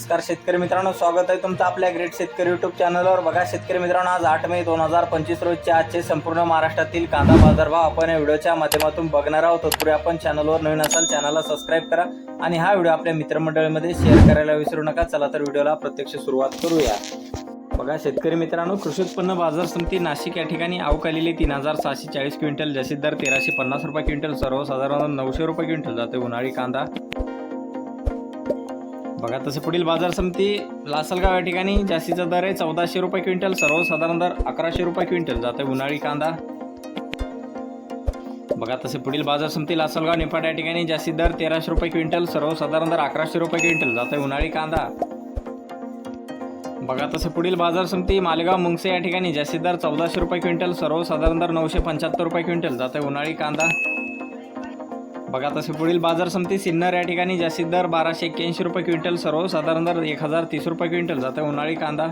नमस्कार शेतकरी मित्रांनो स्वागत आहे तुमचं आपल्या ग्रेट शेतकरी युट्यूब चॅनलवर बघा शेतकरी मित्रांनो आज आठ मे दोन हजार पंचवीस रोजच्या आजचे संपूर्ण महाराष्ट्रातील कांदा बाजारभाव आपण या व्हिडिओच्या माध्यमातून बघणार आहोत. तत्पूर्वी आपण चॅनलवर नवीन असाल चॅनलला सबस्क्राईब करा आणि हा व्हिडिओ आपल्या मित्रमंडळीमध्ये शेअर करायला विसरू नका. चला तर व्हिडिओला प्रत्यक्ष सुरुवात करूया. बघा शेतकरी मित्रांनो कृषी उत्पन्न बाजार समिती नाशिक या ठिकाणी आवक आलेली तीन हजार सहाशे चाळीस क्विंटल जसे दर तेराशे पन्नास रुपये क्विंटल सर्वसाधारण नऊशे रुपये क्विंटल जाते उन्हाळी कांदा. बघा तसं पुढील बाजार समिती लासलगाव या ठिकाणी जास्तीचा दर आहे. चौदाशे रुपये क्विंटल सर्वसाधारण दर अकराशे रुपये क्विंटल. जाते उन्हाळी कांदा. बघा तसे पुढील बाजार समिती लासलगाव निफाड या ठिकाणी जास्तीत दर तेराशे रुपये क्विंटल सर्वसाधारण दर अकराशे रुपये क्विंटल. जात आहे उन्हाळी कांदा. बघा तसे पुढील बाजार समिती मालेगाव मुंगसे या ठिकाणी जास्तीत दर चौदाशे रुपये क्विंटल सर्वसाधारण दर नऊशे पंच्याहत्तर रुपये क्विंटल. जाते उन्हाळी कांदा. बघा तसे पुढील बाजार समिती सिन्नर या ठिकाणी जास्तीत दर बाराशे एक्क्याऐंशी रुपये क्विंटल सर्वसाधारण दर एक हजार तीस रुपये क्विंटल जाते. उन्हाळी कांदा